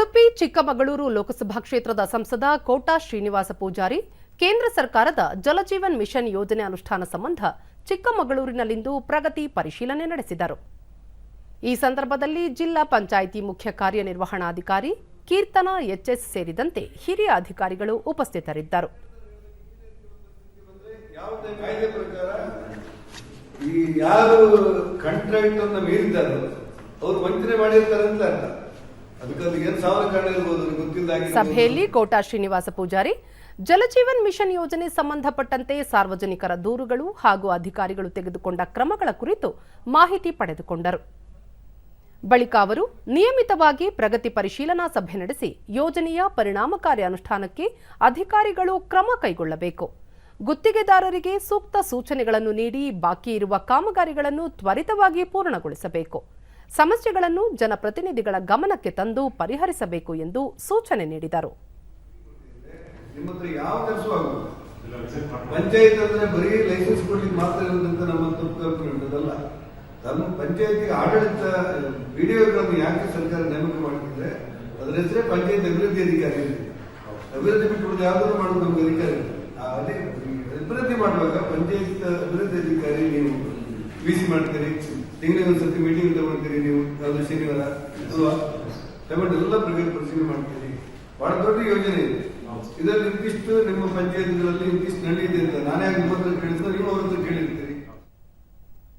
ಉಡುಪಿ, ಚಿಕ್ಕಮಗಳೂರು ಲೋಕಸಭಾ ಕ್ಷೇತ್ರದ ಸಂಸದ ಕೋಟಾ ಶ್ರೀನಿವಾಸ ಪೂಜಾರಿ, ಕೇಂದ್ರ ಸರ್ಕಾರದ ಜಲಜೀವನ್ ಮಿಷನ್ ಯೋಜನೆ ಅನುಷ್ಠಾನ ಸಂಬಂಧ ಚಿಕ್ಕಮಗಳೂರಿನಲ್ಲಿಂದು ಪ್ರಗತಿ ಪರಿಶೀಲನೆ ನಡೆಸಿದರು. ಈ ಸಂದರ್ಭದಲ್ಲಿ ಜಿಲ್ಲಾ ಪಂಚಾಯಿತಿ ಮುಖ್ಯ ಕಾರ್ಯನಿರ್ವಹಣಾಧಿಕಾರಿ ಕೀರ್ತನಾ ಎಚ್ಎಸ್ ಸೇರಿದಂತೆ ಹಿರಿಯ ಅಧಿಕಾರಿಗಳು ಉಪಸ್ಥಿತರಿದ್ದರು. ಯಾರು ಕಂಟ್ರಾಕ್ಟ್ ಅನ್ನ ಮೀರಿದ್ದಾರೋ, ಅವ್ರು ವಂಚನೆ ಮಾಡಿರ್ತಾರೆ ಅಂತ ಅರ್ಥ. ಸಭೆಯಲ್ಲಿ ಕೋಟಾ ಶ್ರೀನಿವಾಸ ಪೂಜಾರಿ, ಜಲಜೀವನ್ ಮಿಷನ್ ಯೋಜನೆ ಸಂಬಂಧಪಟ್ಟಂತೆ ಸಾರ್ವಜನಿಕರ ದೂರುಗಳು ಹಾಗೂ ಅಧಿಕಾರಿಗಳು ತೆಗೆದುಕೊಂಡ ಕ್ರಮಗಳ ಕುರಿತು ಮಾಹಿತಿ ಪಡೆದುಕೊಂಡರು. ಬಳಿಕ ಅವರು ನಿಯಮಿತವಾಗಿ ಪ್ರಗತಿ ಪರಿಶೀಲನಾ ಸಭೆ ನಡೆಸಿ ಯೋಜನೆಯ ಪರಿಣಾಮಕಾರಿ ಅನುಷ್ಠಾನಕ್ಕೆ ಅಧಿಕಾರಿಗಳು ಕ್ರಮ ಕೈಗೊಳ್ಳಬೇಕು. ಗುತ್ತಿಗೆದಾರರಿಗೆ ಸೂಕ್ತ ಸೂಚನೆಗಳನ್ನು ನೀಡಿ ಬಾಕಿ ಇರುವ ಕಾಮಗಾರಿಗಳನ್ನು ತ್ವರಿತವಾಗಿ ಪೂರ್ಣಗೊಳಿಸಬೇಕು. ಸಮಸ್ಯೆಗಳನ್ನು ಜನಪ್ರತಿನಿಧಿಗಳ ಗಮನಕ್ಕೆ ತಂದು ಪರಿಹರಿಸಬೇಕು ಎಂದು ಸೂಚನೆ ನೀಡಿದರು. ಪಂಚಾಯತ್ ಅಂದ್ರೆ ಬರೀ ಲೈಸೆನ್ಸ್ ಕೊಡ್ಲಿಕ್ಕೆ ಮಾತ್ರ ಇರುವಂತ ನಮ್ಮ ಉಂಟದಲ್ಲ ತಮ್ಮ ಪಂಚಾಯತಿಗೆ ಆಡಳಿತ, ವಿಡಿಯೋಗಳನ್ನು ಯಾಕೆ ಸರ್ಕಾರ ನೇಮಕ ಮಾಡ್ತಿದ್ರೆ ಅದರ ಹೆಸರೇ ಪಂಚಾಯತ್ ಅಭಿವೃದ್ಧಿ ಅಧಿಕಾರಿ. ಅಭಿವೃದ್ಧಿ ಬಿಟ್ಟು ಮಾಡೋದು ನಮ್ಗೆ ಅಧಿಕಾರ. ಅದೇ, ಅಭಿವೃದ್ಧಿ ಮಾಡುವಾಗ ಪಂಚಾಯತ್ ಅಭಿವೃದ್ಧಿ ಅಧಿಕಾರಿ ವಿ ಸಿ ಮಾಡ್ತೀರಿ ತಿಂಗಳಿಗೆ ಒಂದ್ಸತಿ ಮೀಟಿಂಗ್ ತಗೊಳ್ತೀರಿ ನೀವು ಯಾವ್ದು ಶನಿವಾರ ಅಲ್ವಾ? ತಗೊಂಡು ಎಲ್ಲ ಪ್ರಗತಿ ಪರಿಶೀಲನೆ ಮಾಡ್ತೀರಿ. ಬಹಳ ದೊಡ್ಡ ಯೋಜನೆ ಇದೆ. ಇದರಲ್ಲಿ ಇಂತಿಷ್ಟು ನಿಮ್ಮ ಪಂಚಾಯತ್ಗಳಲ್ಲಿ ಇಂತಿಷ್ಟು ನಡೆಯಿದೆ ಅಂತ ನಾನೇ ನಿಮ್ಮ ಹತ್ರ